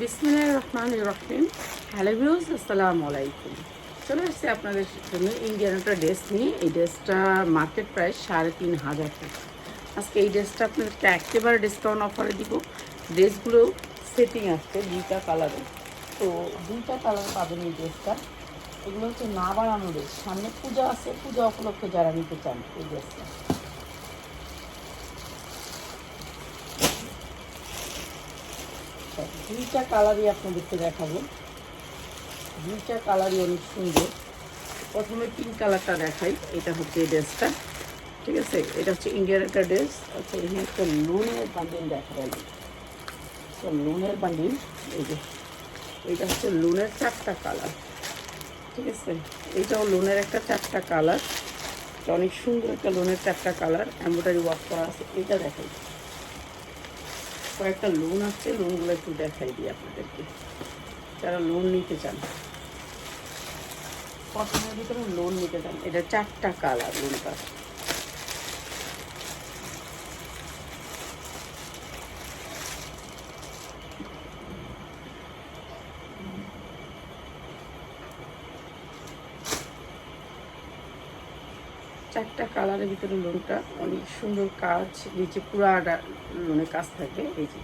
বিসমিল্লাহির রহমানির রহিম। Hello views আসসালামু আলাইকুম। চলে এসেছি আপনাদের জন্য ইন্ডিয়ান একটা ড্রেস নিয়ে। এই ড্রেসটা মার্কেট প্রাইস সাড়ে তিন হাজার টাকা। আজকে এই ড্রেসটা আপনাদেরকে একেবারে ডিসকাউন্ট অফারে দিব। ড্রেসগুলো সেটিং আসছে দুইটা কালারে তো দুইটা কালার পাবেন এই ড্রেসটা এগুলো হচ্ছে না বাড়ানো ড্রেস সামনে পূজা আছে। পূজা উপলক্ষে যারা নিতে চান এই ড্রেসটা দুইটা কালারই আপনাদেরকে দেখাবো। দুইটা কালারই অনেক সুন্দর। প্রথমে পিঙ্ক কালারটা দেখাই, এটা হচ্ছে এই ড্রেসটা, ঠিক আছে? এটা হচ্ছে ইন্ডিয়ার একটা ড্রেস। আচ্ছা এখানে একটা লোনের বান্ডিল দেখা গেল লোনের বান্ডিল এই যে এইটা হচ্ছে লোনের চারটা কালার ঠিক আছে? এইটাও লোনের একটা চারটা কালার অনেক সুন্দর একটা লোনের চারটা কালার এম্ব্রয়ডারি ওয়ার্ক করা আছে। এটা দেখাই। কয়েকটা লোন আছে লোনগুলো একটু দেখাই দিই আপনাদেরকে। যারা লোন নিতে চান। কটনের ভিতরে লোন নিতে চান। এটা চারটা কালার লোনটা চারটা কালারের ভিতরে লোনটা অনেক সুন্দর কাজ নিচে পুরাটা লোনের কাজ থাকে, এই যে।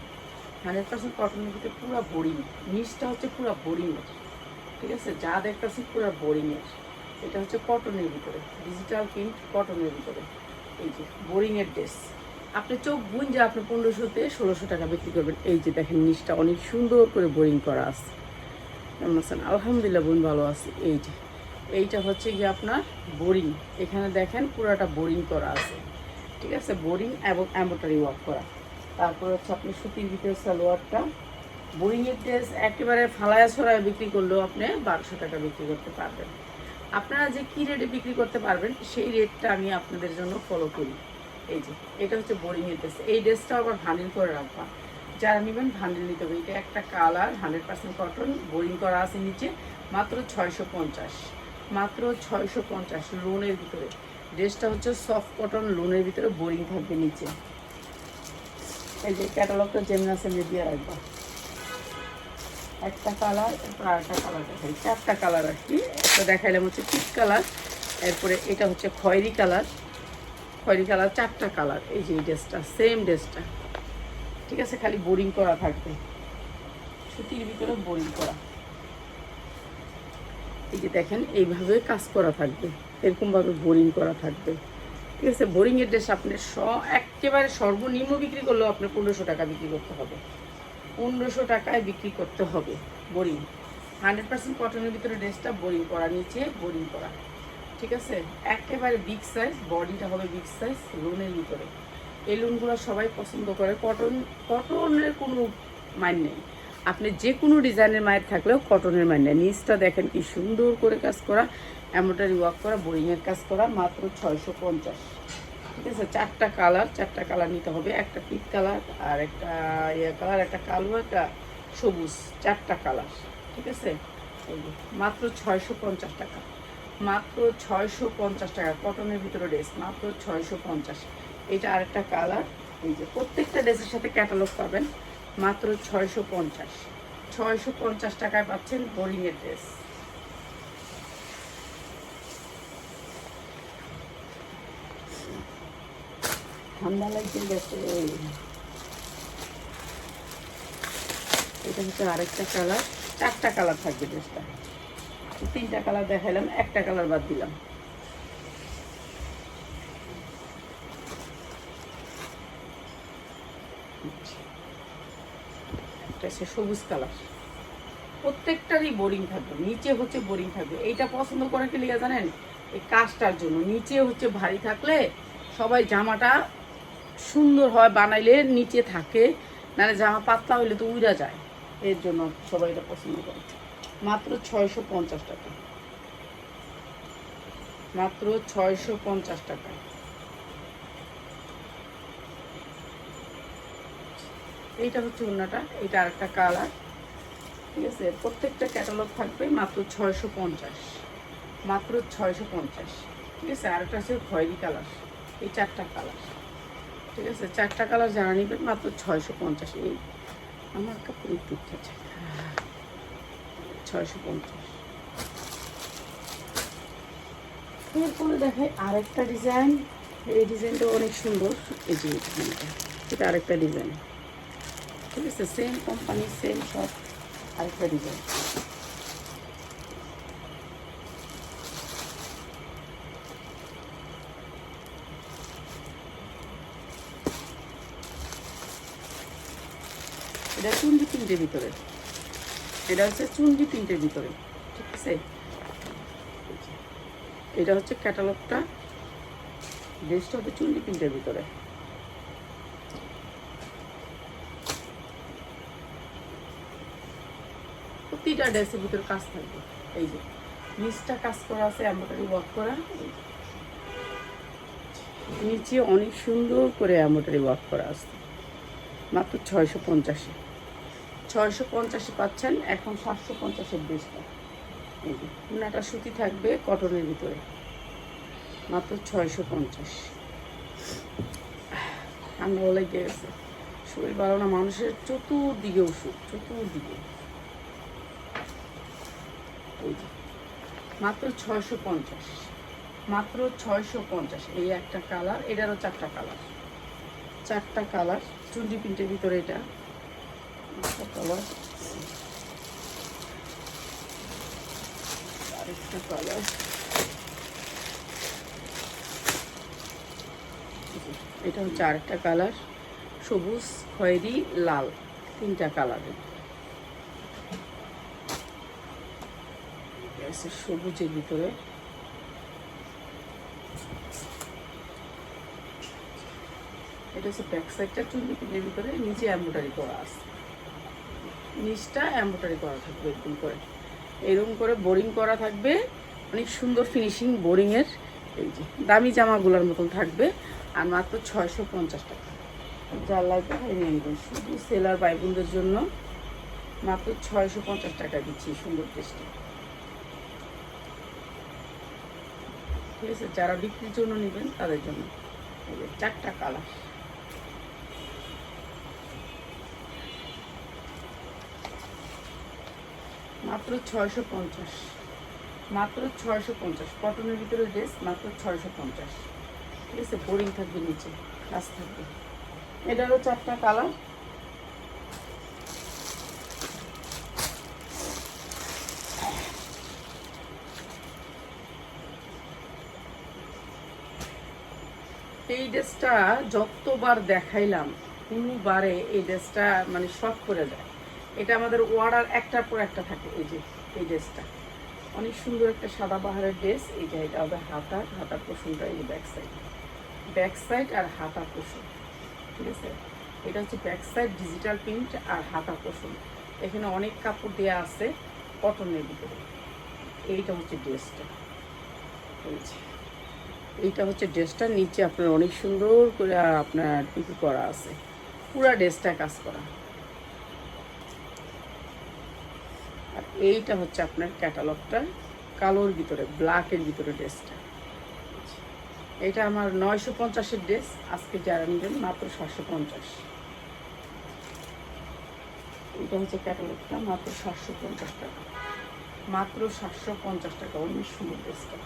হান্ড্রেড পার্সেন্ট কটনের ভিতরে পুরো বোরিং, নিচটা হচ্ছে পুরো বোরিংয়ের ঠিক আছে? যা দেখতেছি পুরো বোরিংয়ের এটা হচ্ছে কটনের ভিতরে ডিজিটাল প্রিন্ট কটনের ভিতরে, এই যে বোরিংয়ের ড্রেস আপনি চোখ বুন যে আপনি পনেরোশোতে ষোলোশো টাকা বিক্রি করবেন। এই যে দেখেন নিচটা অনেক সুন্দর করে বোরিং করা আছে। আছেন আলহামদুলিল্লাহ, বোন ভালো আছে। এই যে এইটা হচ্ছে গিয়ে আপনার বোরিং। এখানে দেখেন পুরোটা বোরিং করা আছে। ঠিক আছে? বোরিং এবং অ্যাম্বোটারি ওয়ার্ক করা। তারপর হচ্ছে আপনি সুতির ভিতরে সালোয়ারটা। বোরিংয়ের ড্রেস একেবারে ফালায়া ছড়ায় বিক্রি করলেও আপনি বারোশো টাকা বিক্রি করতে পারবেন। আপনারা যে কী রেটে বিক্রি করতে পারবেন, সেই রেটটা আমি আপনাদের জন্য ফলো করি। এই যে, এটা হচ্ছে বোরিংয়ের ড্রেস। এই ড্রেসটা আবার ভান্ডিল করে রাখবা। যারা নেবেন ভান্ডিল নিতে হবে। এটা একটা colour hundred percent cotton boring করা আছে নিচে, মাত্র ছয়শো পঞ্চাশ। মাত্র ছয়শো পঞ্চাশ লোনের ভিতরে। ড্রেসটা হচ্ছে সফট কটন লোনের ভিতরে বোরিং থাকবে নিচে। এই যে ক্যাটালগটা জেমনাসে দিয়ে রাখবা। একটা কালার এরপর আরেকটা কালার দেখাই। চারটা কালার আর কি একটা দেখাইলাম হচ্ছে পিক কালার এরপরে এটা হচ্ছে খয়েরি কালার খয়েরি কালার চারটা কালার এই যে ড্রেসটা সেম ড্রেসটা। ঠিক আছে, খালি বোরিং করা থাকবে। সুতির ভিতরে বোরিং করা। এই যে দেখেন, এইভাবে কাজ করা থাকবে, এরকমভাবে বোরিং করা থাকবে। ঠিক আছে, বোরিংয়ের ড্রেস আপনার স, একেবারে সর্বনিম্ন বিক্রি করলেও আপনার পনেরোশো টাকা বিক্রি করতে হবে। পনেরোশো টাকায় বিক্রি করতে হবে বোরিং। হান্ড্রেড পার্সেন্ট কটনের ভিতরে ড্রেসটা বোরিং করা, নিচে বোরিং করা। ঠিক আছে, একেবারে বিগ সাইজ বডিটা হবে বিগ সাইজ লোনের ভিতরে। এই লোনগুলো সবাই পছন্দ করে। কটন কটনের কোনো মান নেই। আপনি যে কোনো ডিজাইনের মায়ের থাকলেও কটনের মাইন নেই নিচটা দেখেন কি সুন্দর করে কাজ করা, এমব্রয়ডারি ওয়ার্ক করা বোরিংয়ের কাজ করা, মাত্র ছয়শো পঞ্চাশ। ঠিক আছে? চারটা কালার চারটা কালার নিতে হবে, একটা পিক কালার আর একটা ইয়ে কালার একটা কালো, একটা সবুজ, চারটা কালার ঠিক আছে? মাত্র ছয়শো পঞ্চাশ টাকা। মাত্র ছয়শো পঞ্চাশ টাকা কটনের ভিতরে ড্রেস মাত্র ছয়শো পঞ্চাশ। এটা আরেকটা কালার এই যে, প্রত্যেকটা ড্রেসের সাথে ক্যাটালগ পাবেন। মাত্র ছয়শো পঞ্চাশ। ছয়শো পঞ্চাশ টাকায় পাচ্ছেন বোরিংয়ের ড্রেস। ঠান্ডা লাগছে গেছে এটা হচ্ছে আরেকটা কালার। চারটা কালার থাকবে ড্রেসটা। তিনটা কালার দেখাইলাম, একটা কালার বাদ দিলাম। একটা হচ্ছে সবুজ কালার। প্রত্যেকটারই বোরিং থাকবে, নিচে হচ্ছে বোরিং থাকবে। এইটা পছন্দ করে কি লিগা জানেন? এই কাজটার জন্য। নিচে হচ্ছে ভারী থাকলে সবাই জামাটা সুন্দর হয়, বানাইলে নিচে থাকে, নাহলে জামা পাতলা হইলে তো উড়া যায়। এর জন্য সবাই এটা পছন্দ করে। মাত্র ছয়শো পঞ্চাশ টাকা। মাত্র ছয়শো পঞ্চাশ টাকা এইটা হচ্ছে ওনাটা এটা আরেকটা কালার ঠিক আছে, প্রত্যেকটা ক্যাটালগ থাকবে মাত্র ছয়শো পঞ্চাশ, মাত্র ছয়শো পঞ্চাশ। ঠিক আছে, আরেকটা আছে খয়েরি কালার এই চারটা কালার ঠিক আছে, চারটা কালার যারা নেবেন মাত্র ছয়শো পঞ্চাশ। এই আমার কাপড় একটু উঠেছে ছয়শো পঞ্চাশ। এরপরে দেখাই আরেকটা ডিজাইন এই ডিজাইনটা অনেক সুন্দর। এই যে এটা আরেকটা ডিজাইন ঠিক আছে সেম কোম্পানি সেম সব আরেকটা ডিজাইন এটা চুন্ডি প্রিন্টের ভিতরে এটা হচ্ছে চুন্ডি প্রিন্টের ভিতরে ঠিক আছে এটা হচ্ছে ক্যাটালগটা ড্রেসটা হচ্ছে চুন্ডি প্রিন্টের ভিতরে প্রতিটা ড্রেসের ভিতরে কাজ থাকবে। এই যে, নিচটা কাজ করা আছে এম্ব্রয়ডারি ওয়ার্ক করা। নিচে অনেক সুন্দর করে এম্ব্রয়ডারি ওয়ার্ক করা আছে। মাত্র ছয়শো পঞ্চাশে। ছয়শো পঞ্চাশে পাচ্ছেন, এখন সাতশো পঞ্চাশের ড্রেসটা এই যে, উনাটা সুতি থাকবে কটনের ভিতরে। মাত্র ছয়শো পঞ্চাশ। ঠান্ডা বলে গেছে, শরীর ভালো না, মানুষের চতুর্দিকে ওষুধ চতুর্দিকে। এই মাত্র ছয়শো পঞ্চাশ। মাত্র ছয়শো পঞ্চাশ। এই একটা কালার, এটারও চারটা কালার। চারটা কালার চুন্ডি প্রিন্টের ভিতরে এটা। কালার। আরেকটা কালার। এটা হচ্ছে আরেকটা কালার। সবুজ, খয়েরি, লাল। তিনটা কালারের। হচ্ছে সবুজের ভিতরে। এটা হচ্ছে ব্যাক সাইডটা চুন্ডি পিনের ভিতরে, নিচে এম্ব্রয়ডারি করা আছে। নিচটা এম্ব্রয়ডারি করা থাকবে এরকম করে। এরকম করে বোরিং করা থাকবে। অনেক সুন্দর ফিনিশিং বোরিংয়ের এই যে, দামি জামাগুলোর মতন থাকবে। আর মাত্র ছয়শো পঞ্চাশ টাকা। যার লাগবে নিয়ে শুধু সেলার বাইবুনদের জন্য মাত্র ছয়শো পঞ্চাশ টাকা দিচ্ছি সুন্দর টেস্টে ঠিক আছে যারা বিক্রির জন্য নেবেন তাদের জন্য। চারটা কালার। মাত্র ছয়শো পঞ্চাশ। মাত্র ছয়শো পঞ্চাশ। কটনের ভিতরে ড্রেস মাত্র ছয়শো পঞ্চাশ। ঠিক আছে? বোরিং থাকবে নিচে, কাজ থাকবে। এটারও চারটা কালার। এই ড্রেসটা যতবার দেখাইলাম কোনোবারে এই ড্রেসটা মানে শখ করে যায় এটা আমাদের ওয়ার্ডার একটার পর একটা থাকে এই যে, এই ড্রেসটা। অনেক সুন্দর একটা সাদা বাহারের ড্রেস, এই যে এটা হবে হাতা হাতার পোষণটা এই ব্যাক সাইড ব্যাক সাইড আর হাতা পোষণ, ঠিক আছে? এটা হচ্ছে ব্যাক সাইড ডিজিটাল প্রিন্ট আর হাতা পোষণ। এখানে অনেক কাপড় দেওয়া আছে কটনের ভিতরে। এইটা হচ্ছে ড্রেসটা। যে। এইটা হচ্ছে ড্রেসটা নিচে আপনার অনেক সুন্দর করে আপনার পিকু করা আছে। পুরা ড্রেসটা কাজ করা। আর এইটা হচ্ছে আপনার ক্যাটালগটা, কালোর ভিতরে, ব্ল্যাকের ভিতরে ড্রেসটা। এটা আমার নয়শো পঞ্চাশের ড্রেস, আজকে যারা নেবেন মাত্র সাতশো পঞ্চাশ। এটা হচ্ছে ক্যাটালগটা, মাত্র সাতশো পঞ্চাশ টাকা। মাত্র সাতশো পঞ্চাশ টাকা, অনেক সুন্দর ড্রেসটা।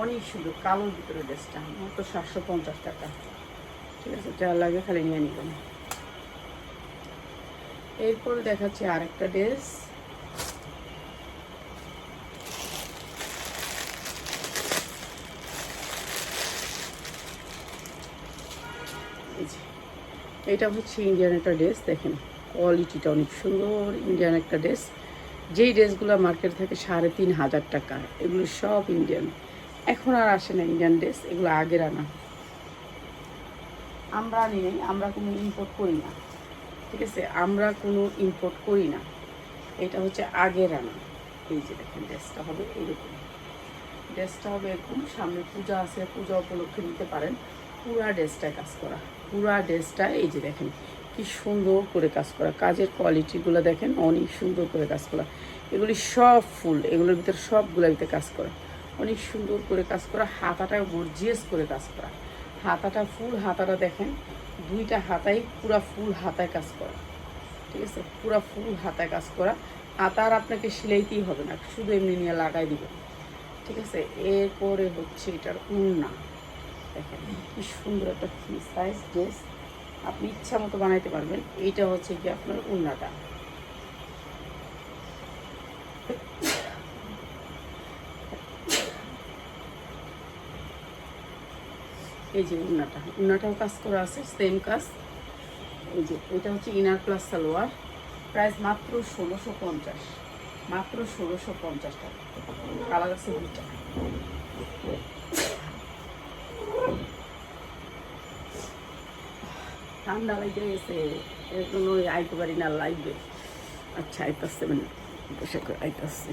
অনেক সুন্দর, কালোর ভিতরে ড্রেসটা মাত্র সাতশো পঞ্চাশ টাকা। ঠিক আছে, যা লাগে খালি নিয়ে নেবেন। এরপরে দেখাচ্ছি আরেকটা ড্রেস এটা হচ্ছে ইন্ডিয়ান একটা ড্রেস দেখেন। কোয়ালিটিটা অনেক সুন্দর ইন্ডিয়ান একটা ড্রেস যেই ড্রেসগুলো মার্কেট থাকে সাড়ে তিন হাজার টাকা, এগুলো সব ইন্ডিয়ান এখন আর আসে না ইন্ডিয়ান ড্রেস এগুলো আগের আনা। আমরা আনি নাই আমরা কোনো ইম্পোর্ট করি না। ঠিক আছে আমরা কোনো ইম্পোর্ট করি না। এটা হচ্ছে আগের আনা। এই যে দেখেন ড্রেসটা হবে এরকম। ড্রেসটা হবে এরকম সামনে পূজা আছে পূজা উপলক্ষে নিতে পারেন। পুরা ড্রেসটায় কাজ করা। পুরা ড্রেসটা এই যে দেখেন কি সুন্দর করে কাজ করা। কাজের কোয়ালিটিগুলো দেখেন অনেক সুন্দর করে কাজ করা। এগুলি সব ফুল এগুলোর ভিতরে সবগুলোর ভিতরে কাজ করা। অনেক সুন্দর করে কাজ করা, হাতাটা গর্জিয়াস করে কাজ করা। হাতাটা ফুল হাতাটা দেখেন, দুইটা হাতাই পুরা ফুল হাতায় কাজ করা। ঠিক আছে? পুরা ফুল হাতায় কাজ করা। হাতার আপনাকে সিলাইতেই হবে না, শুধু এমনি নিয়ে লাগাই দিবেন। ঠিক আছে? এরপরে হচ্ছে এটার উন্না দেখেন, কি সুন্দর একটা ফ্রি সাইজ ড্রেস আপনি ইচ্ছা মতো বানাইতে পারবেন। এইটা হচ্ছে কি আপনার উন্নাটা এই যে উন্নাটা, উন্নাটাও কাজ করা আছে সেম কাজ। এই যে, এটা হচ্ছে ইনার প্লাস সালোয়ার। প্রাইস মাত্র ষোলোশো পঞ্চাশ, মাত্র ষোলোশো পঞ্চাশ টাকা। কালার আছে দুইটা। ঠান্ডা লাগে গেছে, এর জন্য আইতে পারি না, লাগবে। আচ্ছা আইতে আসছে মানে বসে করে আইতাছে।